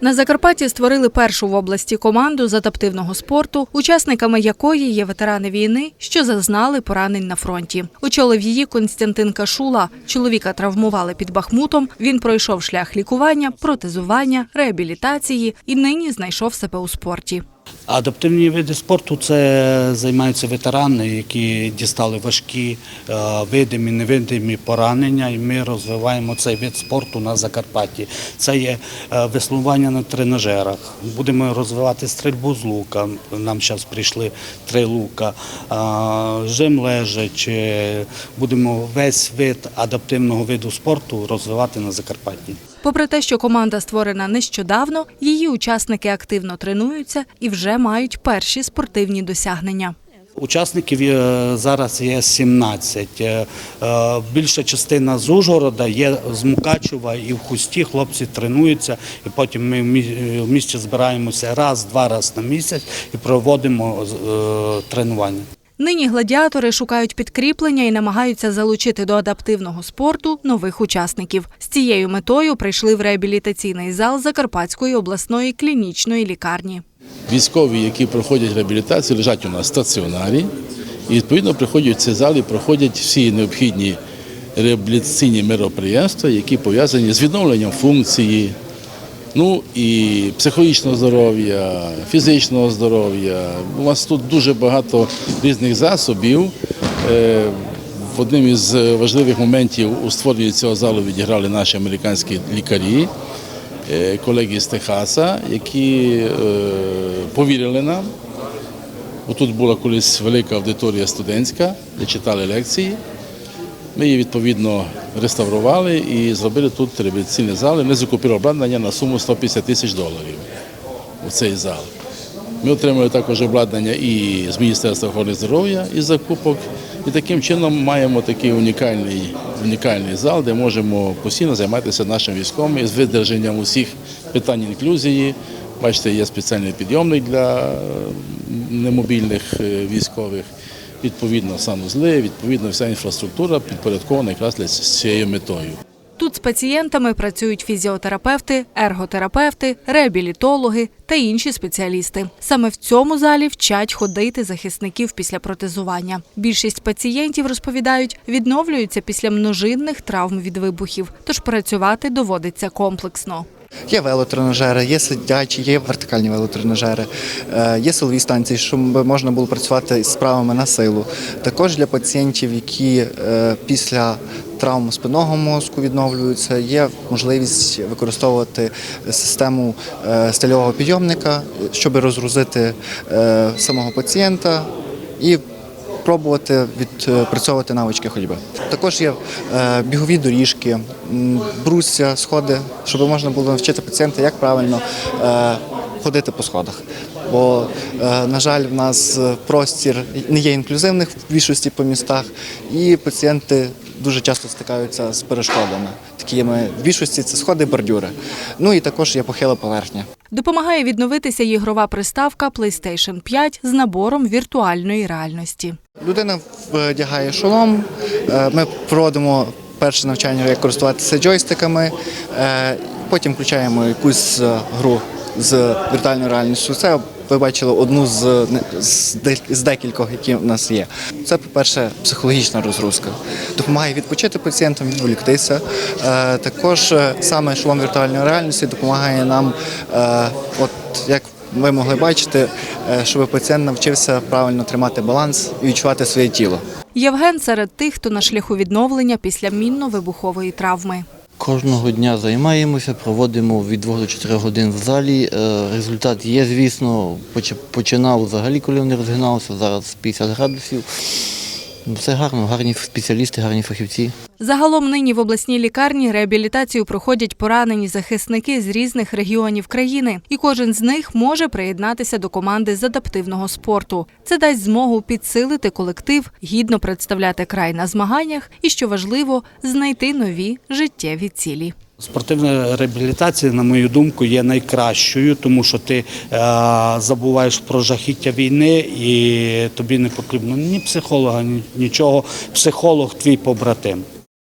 На Закарпатті створили першу в області команду з адаптивного спорту, учасниками якої є ветерани війни, що зазнали поранень на фронті. Очолив її Константин Кашула. Чоловіка травмували під Бахмутом. Він пройшов шлях лікування, протезування, реабілітації і нині знайшов себе у спорті. Адаптивні види спорту це займаються ветерани, які дістали важкі е, видимі, невидимі поранення, і ми розвиваємо цей вид спорту на Закарпатті. Це є е, веслування на тренажерах. Будемо розвивати стрільбу з лука. Нам зараз прийшли три лука, е, жим лежачи. Будемо весь вид адаптивного виду спорту розвивати на Закарпатті. Попри те, що команда створена нещодавно, її учасники активно тренуються і вже мають перші спортивні досягнення. Учасників е, зараз є 17. Е, е, Більша частина з Ужгорода є з Мукачева і в Хусті хлопці тренуються. І потім ми в місті збираємося раз-два рази на місяць і проводимо тренування. Нині гладіатори шукають підкріплення і намагаються залучити до адаптивного спорту нових учасників. З цією метою прийшли в реабілітаційний зал Закарпатської обласної клінічної лікарні. Військові, які проходять реабілітацію, лежать у нас в стаціонарі. І відповідно приходять в цей зал і проходять всі необхідні реабілітаційні мероприємства, які пов'язані з відновленням функції, ну і психологічного здоров'я, фізичного здоров'я. У нас тут дуже багато різних засобів. Е, одним із важливих моментів у створенні цього залу відіграли наші американські лікарі е, колеги з Техаса, які е, повірили нам. Тут була колись велика аудиторія студентська, де читали лекції. Ми її відповідно реставрували і зробили тут реабілітаційні зали. Ми закупили обладнання на суму 150 тисяч доларів у цей зал. Ми отримали також обладнання і з Міністерства охорони здоров'я із закупок. І таким чином маємо такий унікальний, унікальний зал, де можемо постійно займатися нашим військовим з видержанням усіх питань інклюзії. Бачите, є спеціальний підйомник для немобільних е, військових. Відповідно, санузли, відповідно, вся інфраструктура підпорядкована якраз для цією метою. Тут з пацієнтами працюють фізіотерапевти, ерготерапевти, реабілітологи та інші спеціалісти. Саме в цьому залі вчать ходити захисників після протезування. Більшість пацієнтів розповідають, відновлюються після множинних травм від вибухів, тож працювати доводиться комплексно. Є велотренажери, є сидячі, є вертикальні велотренажери, е, є силові станції, щоб можна було працювати з справами на силу. Також для пацієнтів, які е, після травм спинного мозку відновлюються, є можливість використовувати систему е, стильового підйомника, щоб розгрузити самого пацієнта і пробувати відпрацьовувати навички ходьби. Також є е, бігові доріжки, брусся, сходи, щоб можна було навчити пацієнта, як правильно е, ходити по сходах. Бо, е, на жаль, в нас е, простір не є інклюзивних в більшості по містах, і пацієнти дуже часто стикаються з перешкодами. Такими в більшості це сходи, бордюри. Ну і також є похила поверхня. Допомагає відновитися ігрова приставка PlayStation 5 з набором віртуальної реальності. Людина вдягає шолом. е, Ми проводимо перше навчання, як користуватися джойстиками. е, Потім включаємо якусь е, гру з віртуальною реальністю. Це ви одну з, з декількох, які в нас є. Це, по-перше, психологічна розгрузка. Допомагає відпочити пацієнтам, відволіктися. Е, Також е, саме шолом віртуальної реальності допомагає нам, е, от як ви могли бачити, щоб пацієнт навчився правильно тримати баланс і відчувати своє тіло. Євген серед тих, хто на шляху відновлення після мінно-вибухової травми. Кожного дня займаємося, проводимо від 2 до 4 годин в залі. Е, Результат є, звісно. Починав взагалі, коли вони розгиналися, зараз 50 градусів. Все гарно, гарні спеціалісти, гарні фахівці. Загалом нині в обласній лікарні реабілітацію проходять поранені захисники з різних регіонів країни, і кожен з них може приєднатися до команди з адаптивного спорту. Це дасть змогу підсилити колектив, гідно представляти край на змаганнях і, що важливо, знайти нові життєві цілі. Спортивна реабілітація, на мою думку, є найкращою, тому що ти е, забуваєш про жахіття війни і тобі не потрібно ні психолога, ні нічого. Психолог твій побратим.